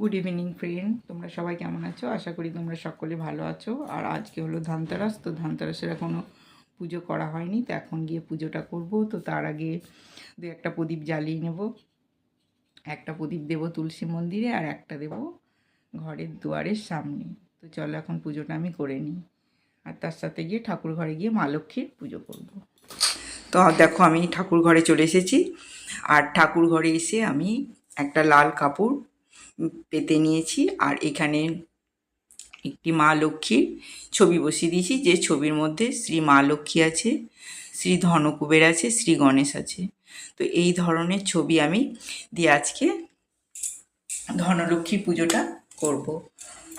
Good evening friend তোমরা সবাই কেমন আছো? আশা করি তোমরা সকলে ভালো আছো। আর আজকে হলো ধানতেরাস, তো ধানতেরাসের এখনও পুজো করা হয়নি, তো এখন গিয়ে পুজোটা করব। তো তার আগে দু একটা প্রদীপ জ্বালিয়ে নেব। একটা প্রদীপ দেব তুলসী মন্দিরে আর একটা দেব ঘরের দুয়ারের সামনে। তো চলো এখন পুজোটা আমি করে নিই। আর তার সাথে গিয়ে ঠাকুর ঘরে গিয়ে মা লক্ষ্মীর পুজো করব। তো দেখো আমি ঠাকুর ঘরে চলে এসেছি। আর ঠাকুর ঘরে এসে আমি একটা লাল কাপড় পেতে নিয়েছি। আর এখানে একটি মা লক্ষ্মীর ছবি বসিয়ে দিয়েছি, যে ছবির মধ্যে শ্রী মা লক্ষ্মী আছে, শ্রী ধনকুবের আছে, শ্রী গণেশ আছে। তো এই ধরনের ছবি আমি দিয়ে আজকে ধনলক্ষ্মী পুজোটা করব।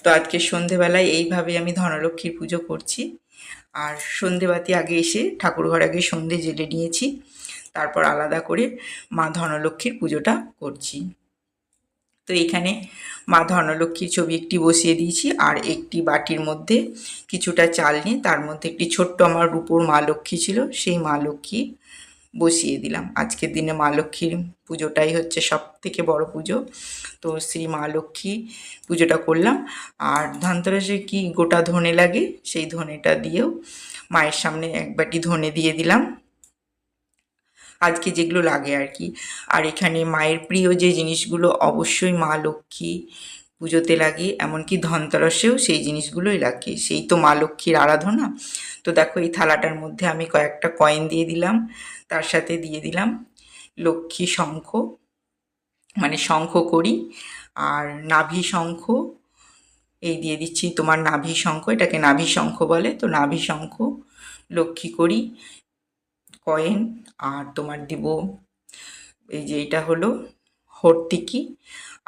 তো আজকে সন্ধেবেলায় এইভাবে আমি ধনলক্ষ্মীর পুজো করছি। আর সন্ধেবাতি আগে এসে ঠাকুর ঘর আগে সন্ধে জেলে নিয়েছি। তারপর আলাদা করে মা ধনলক্ষ্মীর পুজোটা করছি। তো এখানে মা ধনলক্ষ্মীর ছবি একটি বসিয়ে দিয়েছি, আর একটি বাটির মধ্যে কিছুটা চাল নিয়ে তার মধ্যে একটি ছোট্ট আমার রূপোর মা লক্ষ্মী ছিল, সেই মা লক্ষ্মী বসিয়ে দিলাম। আজকের দিনে মা লক্ষ্মীর পুজোটাই হচ্ছে সব থেকে বড় পুজো। তো শ্রী মা লক্ষ্মী পুজোটা করলাম। আর ধনতেরাসে কি গোটা ধনে লাগে, সেই ধনেটা দিয়েও মায়ের সামনে এক বাটি ধনে দিয়ে দিলাম। আজকে যেগুলো লাগে আর কি। আর এখানে মায়ের প্রিয় যে জিনিসগুলো অবশ্যই মা লক্ষ্মী পুজোতে লাগে, এমনকি ধনতেরাসেও সেই জিনিসগুলোই লাগে। সেই তো মা লক্ষ্মীর আরাধনা। তো দেখো এই থালাটার মধ্যে আমি কয়েকটা কয়েন দিয়ে দিলাম, তার সাথে দিয়ে দিলাম লক্ষ্মী শঙ্খ মানে শঙ্খ করি আর নাভি শঙ্খ। এই দিয়ে দিচ্ছি তোমার নাভি শঙ্খ, এটাকে নাভি শঙ্খ বলে। তো নাভি শঙ্খ, লক্ষ্মী করি কয়েন আর তোমার দেব, এই যে এটা হলো হর্তিকি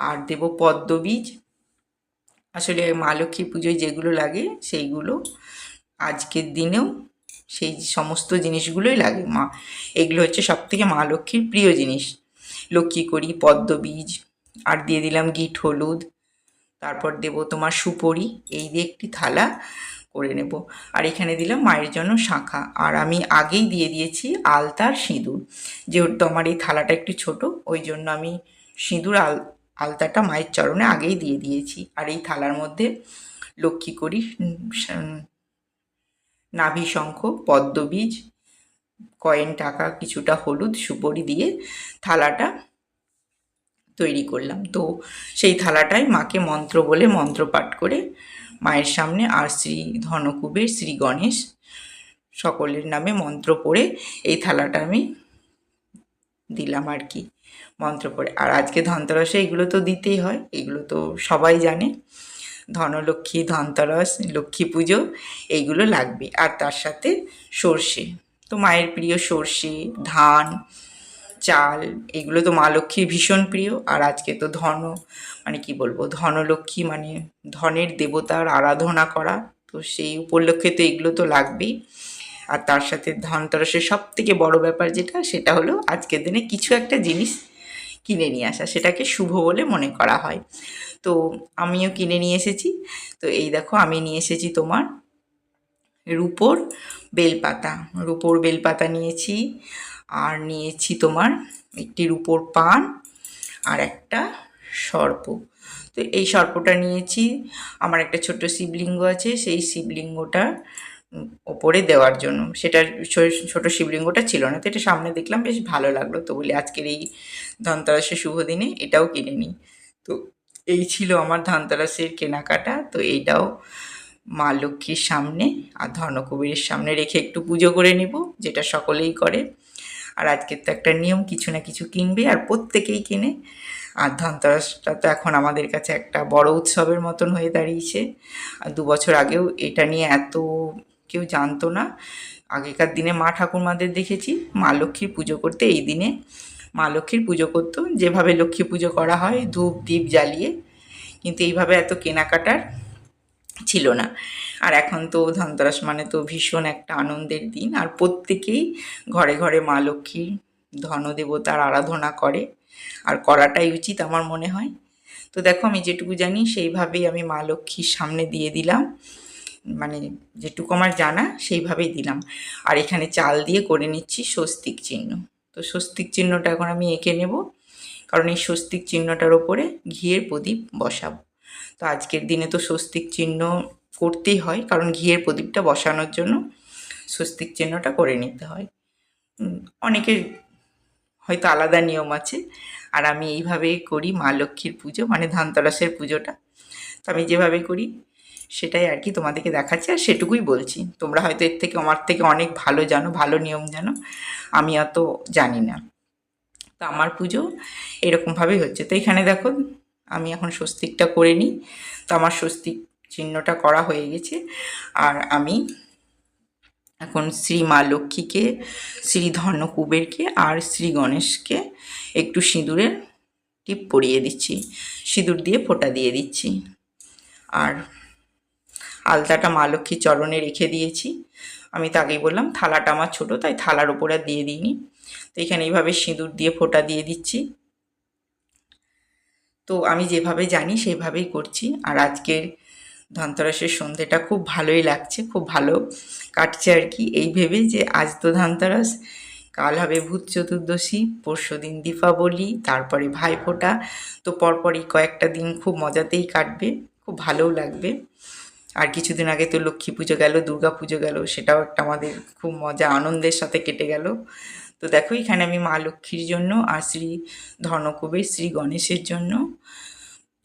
আর দেব পদ্মবীজ আসলে মা লক্ষ্মী পুজোয় যেগুলো লাগে সেইগুলো আজকের দিনেও সেই সমস্ত জিনিসগুলোই লাগে। মা, এগুলো হচ্ছে সব থেকে মা লক্ষ্মীর প্রিয় জিনিস। লক্ষ্মী করি পদ্মবীজ আর দিয়ে দিলাম গিট হলুদ, তারপর দেব তোমার সুপরি, এই দিয়ে একটি থালা। করে নেব। আর এখানে দিলাম মায়ের জন্য শাঁখা। আর আমি আগেই দিয়ে দিয়েছি আলতার সিঁদুর। যেহেতু আমার এই থালাটা একটু ছোট, ওই জন্য আমি সিঁদুর আল, আলতাটা মায়ের চরণে আগেই দিয়ে দিয়েছি। আর এই থালার মধ্যে লক্ষ্মী করি নাভি শঙ্খ, পদ্মবীজ, কয়েন টাকা, কিছুটা হলুদ, সুপরি দিয়ে থালাটা তৈরি করলাম। তো সেই থালাটায় মাকে মন্ত্র বলে মন্ত্র পাঠ করে মায়ের সামনে আর শ্রী ধনকুবের শ্রী গণেশ সকলের নামে মন্ত্র পড়ে এই থালাটা আমি দিলাম আর কি, মন্ত্র পড়ে। আর আজকে ধনতেরাসে এগুলো তো দিতেই হয়, এগুলো তো সবাই জানে। ধনলক্ষ্মী, ধনতেরাস, লক্ষ্মী পুজো এইগুলো লাগবে। আর তার সাথে সর্ষে। তো মায়ের প্রিয় সর্ষে, ধান চাল, এগুলো তো মা লক্ষ্মীর ভীষণ প্রিয়। আর আজকে তো ধন মানে কি বলব, ধনলক্ষ্মী মানে ধনের দেবতার আরাধনা করা। তো সেই উপলক্ষে তো এগুলো তো লাগবেই। আর তার সাথে ধনতেরাসের সব থেকে বড় ব্যাপার যেটা, সেটা হলো আজকের দিনে কিছু একটা জিনিস কিনে নিয়ে আসা, সেটাকে শুভ বলে মনে করা হয়। তো আমিও কিনে নিয়ে এসেছি। তো এই দেখো, আমি নিয়ে এসেছি তোমার রুপোর বেলপাতা। রুপোর বেলপাতা নিয়েছি। আর নিয়েছি তোমার একটি রুপোর পান আর একটা সর্প। তো এই সর্পটা নিয়েছি। আমার একটা ছোট শিবলিঙ্গ আছে, সেই শিবলিঙ্গটা ওপরে দেওয়ার জন্য। সেটার ছোট শিবলিঙ্গটা ছিল না, তো এটা সামনে দেখলাম, বেশ ভালো লাগল তো বলি আজকের এই ধনতেরাসের শুভ দিনে এটাও কিনে নিই। তো এই ছিল আমার ধনতেরাসের কেনাকাটা, তো এইটাও মা লক্ষ্মীর সামনে আর ধনকুবেরের সামনে রেখে একটু পুজো করে নিব, যেটা সকলেই করে। আর আজকের তো একটা নিয়ম, কিছু না কিছু কিনবে আর প্রত্যেকেই কেনে। আর ধনতেরাসটা তো এখন আমাদের কাছে একটা বড় উৎসবের মতন হয়ে দাঁড়িয়েছে। আর দু বছর আগেও এটা নিয়ে এত কেউ জানতো না। আগেকার দিনে মা ঠাকুরমাদের দেখেছি, মা লক্ষ্মীর পুজো করতে এই দিনে। মা লক্ষ্মীর পুজো করতো, যেভাবে লক্ষ্মী পুজো করা হয় ধূপ দ্বীপ জ্বালিয়ে। কিন্তু এইভাবে এত কেনাকাটার ছিল না। আর এখন তো ধনতেরাস মানে তো ভীষণ একটা আনন্দের দিন। আর প্রত্যেকেই ঘরে ঘরে মা লক্ষ্মীর ধনদেবতার আরাধনা করে। আর করাটাই উচিত আমার মনে হয়। তো দেখো আমি যেটুকু জানি সেইভাবেই আমি মা লক্ষ্মীর সামনে দিয়ে দিলাম। মানে যেটুকু আমার জানা সেইভাবেই দিলাম। আর এখানে চাল দিয়ে করে নিচ্ছি স্বস্তিক চিহ্ন। তো স্বস্তিক চিহ্নটা এখন আমি এঁকে নেব। কারণ এই স্বস্তিক চিহ্নটার ওপরে ঘিয়ের প্রদীপ বসাবো। তো আজকের দিনে তো স্বস্তিক চিহ্ন করতেই হয়, কারণ ঘিয়ের প্রদীপটা বসানোর জন্য স্বস্তিক চিহ্নটা করে নিতে হয়। অনেকের হয়তো আলাদা নিয়ম আছে, আর আমি এইভাবেই করি মা লক্ষ্মীর পুজো মানে ধানতেরাসের পুজোটা। তো আমি যেভাবে করি সেটাই আর কি তোমাদেরকে দেখাচ্ছি, আর সেটুকুই বলছি। তোমরা হয়তো এর থেকে, আমার থেকে অনেক ভালো জানো, ভালো নিয়ম জানো, আমি অত জানি না। তো আমার পুজো এরকমভাবেই হচ্ছে। তো এখানে দেখো আমি এখন স্বস্তিকটা করে নিই। তো আমার স্বস্তিক চিহ্নটা করা হয়ে গেছে। আর আমি এখন শ্রী মা লক্ষ্মীকে, শ্রী ধন্য কুবেরকে আর শ্রী গণেশকে একটু সিঁদুরের টিপ পরিয়ে দিচ্ছি। সিঁদুর দিয়ে ফোঁটা দিয়ে দিচ্ছি। আর আলতাটা মা লক্ষ্মীর চরণে রেখে দিয়েছি। আমি তো আগেই বললাম, থালাটা আমার ছোটো, তাই থালার ওপরে আর দিয়ে দিইনি। তো এখানে এইভাবে সিঁদুর দিয়ে ফোঁটা দিয়ে দিচ্ছি। তো আমি যেভাবে জানি সেভাবেই করছি। আর আজকের ধনতেরাসের সন্ধেটা খুব ভালোই লাগছে, খুব ভালো কাটছে আর কি। এই ভেবে যে আজ তো ধনতেরাস, কাল হবে ভূত চতুর্দশী, পরশু দিন দীপাবলি, তারপরে ভাইফোঁটা। তো পরপরই কয়েকটা দিন খুব মজাতেই কাটবে, খুব ভালোও লাগবে। আর কিছুদিন আগে তো লক্ষ্মী পুজো গেল, দুর্গা পুজো গেল, সেটাও একটা আমাদের খুব মজা, আনন্দের সাথে কেটে গেল। তো দেখো, এখানে আমি মা লক্ষ্মীর জন্য আর শ্রী ধনকুবের শ্রী গণেশের জন্য।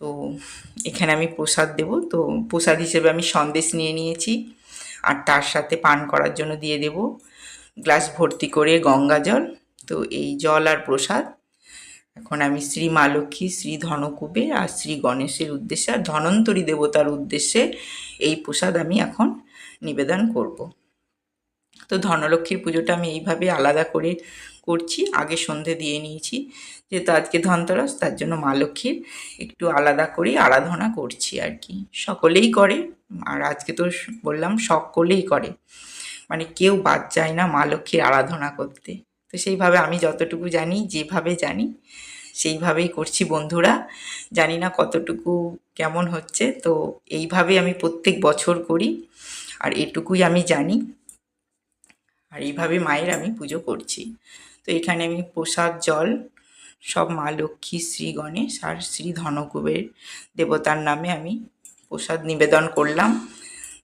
তো এখানে আমি প্রসাদ দেব, তো প্রসাদ হিসেবে আমি সন্দেশ নিয়ে নিয়েছি আর তার সাথে পান করার জন্য দিয়ে দেব গ্লাস ভর্তি করে গঙ্গা জল। তো এই জল আর প্রসাদ। এখন আমি শ্রী মা লক্ষ্মী, শ্রী ধনকুবের আর শ্রী গণেশের উদ্দেশ্যে আর ধনন্তরী দেবতার উদ্দেশ্যে এই প্রসাদ আমি এখন নিবেদন করব। তো ধনলক্ষ্মীর পুজোটা আমি এইভাবে আলাদা করে করছি। আগে সন্ধে দিয়ে নিয়েছি, যেহেতু আজকে ধনতেরাস, তার জন্য মা লক্ষ্মীর একটু আলাদা করে আরাধনা করছি আর কি। সকলেই করে, আর আজকে তো বললাম সকলেই করে। মানে কেউ বাদ যায় না মা লক্ষ্মীর আরাধনা করতে। তো সেইভাবে আমি যতটুকু জানি, যেভাবে জানি সেইভাবেই করছি বন্ধুরা। জানি না কতটুকু কেমন হচ্ছে, তো এইভাবে আমি প্রত্যেক বছর করি, আর এটুকুই আমি জানি। আর এইভাবে মায়ের আমি পুজো করছি। তো এখানে আমি প্রসাদ, জল, সব মা লক্ষ্মী, শ্রী গণেশ আর শ্রী ধনকুবের দেবতার নামে আমি প্রসাদ নিবেদন করলাম।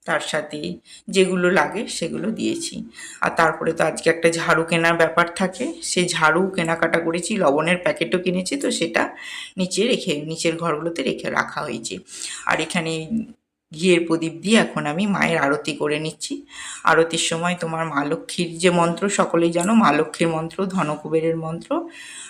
তার সাথে যেগুলো লাগে সেগুলো দিয়েছি। আর তারপরে তো আজকে একটা ঝাড়ু কেনার ব্যাপার থাকে। সে ঝাড়ু কেনাকাটা করেছি, লবণের প্যাকেটও কিনেছি, তো সেটা নিচে রেখে, নিচের ঘরগুলোতে রেখে রাখা হয়েছে। আর এখানে ঘিয়ের প্রদীপ দিয়ে এখন আমি মায়ের আরতি করে নিচ্ছি। আরতির সময় তোমার মা লক্ষ্মীর যে মন্ত্র, সকলেই জানো মা লক্ষ্মীর মন্ত্র, ধনকুবেরের মন্ত্র।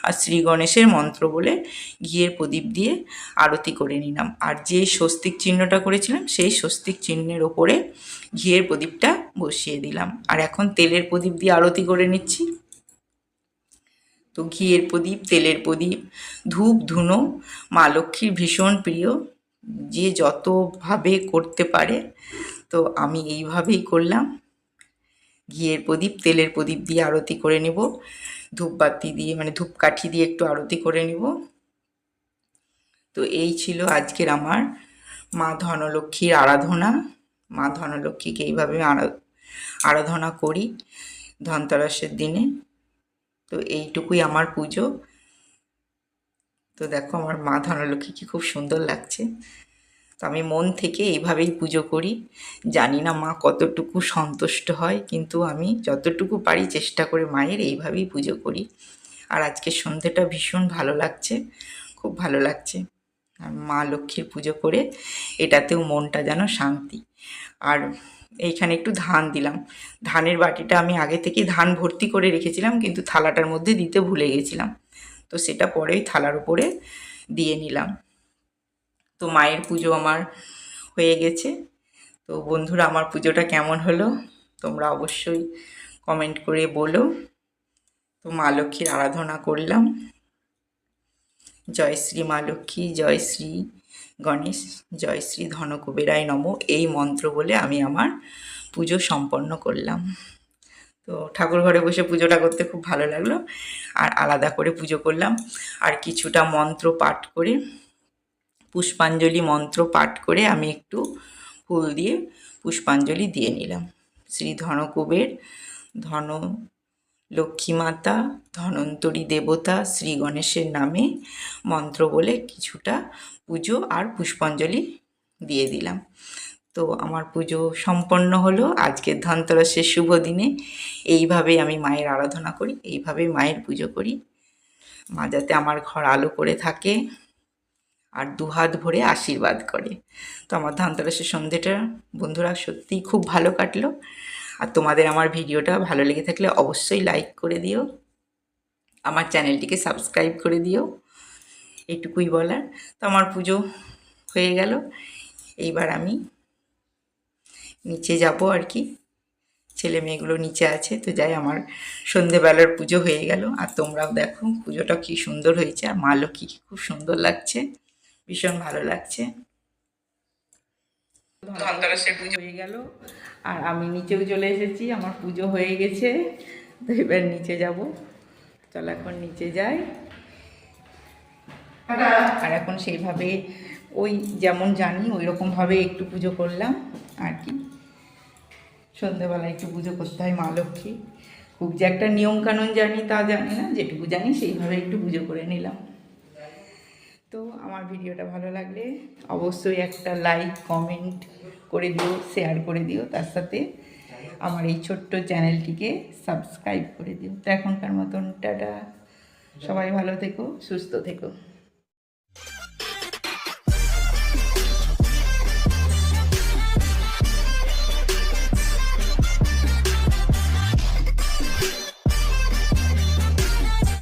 আর শ্রী গণেশের মন্ত্র বলে ঘিয়ের প্রদীপ দিয়ে আরতি করে নিলাম। আর যে স্বস্তিক চিহ্নটা করেছিলাম, সেই স্বস্তিক চিহ্নের ওপরে ঘিয়ের প্রদীপটা বসিয়ে দিলাম। আর এখন তেলের প্রদীপ দিয়ে আরতি করে নিচ্ছি। তো ঘিয়ের প্রদীপ, তেলের প্রদীপ, ধূপ, ধুনো, মা লক্ষ্মীর ভীষণ প্রিয়। যে যতভাবে করতে পারে, তো আমি এইভাবেই করলাম। ঘিয়ের প্রদীপ, তেলের প্রদীপ দিয়ে আরতি করে নেব। ধূপবাতি দিয়ে মানে ধূপকাঠি দিয়ে একটু আরতি করে নেব। তো এই ছিল আজকের আমার মা ধনলক্ষ্মীর আরাধনা। মা ধনলক্ষ্মীকে এইভাবে আরা- আরাধনা করি ধনতেরাসের দিনে। তো এইটুকুই আমার পুজো। তো দেখো আমার মা ধনলক্ষ্মীকে খুব সুন্দর লাগছে। তো আমি মন থেকে এইভাবেই পুজো করি। জানি না মা কতটুকু সন্তুষ্ট হয়, কিন্তু আমি যতটুকু পারি চেষ্টা করে মায়ের এইভাবেই পুজো করি। আর আজকে সন্ধেটা ভীষণ ভালো লাগছে, খুব ভালো লাগছে। আর মা লক্ষ্মীর পুজো করে এটাতেও মনটা যেন শান্তি। আর এইখানে একটু ধান দিলাম। ধানের বাটিটা আমি আগে থেকেই ধান ভর্তি করে রেখেছিলাম, কিন্তু থালাটার মধ্যে দিতে ভুলে গেছিলাম। তো সেটা পরেই থালার উপরে দিয়ে নিলাম। তো মায়ের পুজো আমার হয়ে গেছে। তো বন্ধুরা, আমার পুজোটা কেমন হলো? তোমরা অবশ্যই কমেন্ট করে বলো। তো মা লক্ষ্মীর আরাধনা করলাম। জয় শ্রী মা লক্ষ্মী, জয় শ্রী গণেশ, জয় শ্রী ধনকুবেরায় নম, এই মন্ত্র বলে আমি আমার পুজো সম্পন্ন করলাম। তো ঠাকুর ঘরে বসে পুজোটা করতে খুব ভালো লাগল। আর আলাদা করে পুজো করলাম। আর কিছুটা মন্ত্র পাঠ করে পুষ্পাঞ্জলি মন্ত্র পাঠ করে আমি একটু ফুল দিয়ে পুষ্পাঞ্জলি দিয়ে নিলাম। শ্রী ধনকুবের ধন লক্ষ্মী মাতা, ধনন্তরী দেবতা, শ্রী গণেশের নামে মন্ত্র বলে কিছুটা পুজো আর পুষ্পাঞ্জলি দিয়ে দিলাম। তো আমার পুজো সম্পন্ন হলো। আজকের ধনতেরাসের শুভ দিনে এইভাবেই আমি মায়ের আরাধনা করি, এইভাবেই মায়ের পুজো করি। মা যাতে আমার ঘর আলো করে থাকে। আর দুহাত ভরে আশীর্বাদ করে। তো আমার ধনতেরাসের সন্ধেটা বন্ধুরা সত্যিই খুব ভালো কাটলো। আর তোমাদের আমার ভিডিওটা ভালো লেগে থাকলে অবশ্যই লাইক করে দিও। আমার চ্যানেলটিকে সাবস্ক্রাইব করে দিও। এটুকুই বলার। তো আমার পুজো হয়ে গেল। এইবার আমি নিচে যাব আর কি। ছেলে মেয়েগুলো নিচে আছে, তো যাই আমার সন্ধেবেলার পুজো হয়ে গেল। আর তোমরাও দেখো পুজোটা কি সুন্দর হয়েছে। আর মা লক্ষ্মী খুব সুন্দর লাগছে। ভীষণ ভালো লাগছে। ধনতেরাসের পুজো হয়ে গেল। আর আমি নিচেও চলে এসেছি আমার পুজো হয়ে গেছে। তো এবার নিচে যাব। চল এখন নিচে যাই। আর এখন সেইভাবে ওই যেমন জানি ওই রকমভাবে একটু পুজো করলাম। আর কি। সন্ধ্যেবেলা একটু পুজো করতে হয় মা লক্ষ্মী। খুব যে একটা নিয়মকানুন জানি তা জানি না যেটুকু জানি সেইভাবে একটু পুজো করে নিলাম। তো আমার ভিডিওটা ভালো লাগলে অবশ্যই একটা লাইক কমেন্ট করে দিও শেয়ার করে দিও, তার সাথে আমার এই ছোট্ট চ্যানেলটিকে সাবস্ক্রাইব করে দিও। তো এখনকার মতন, টাটা। সবাই ভালো থেকো, সুস্থ থেকো।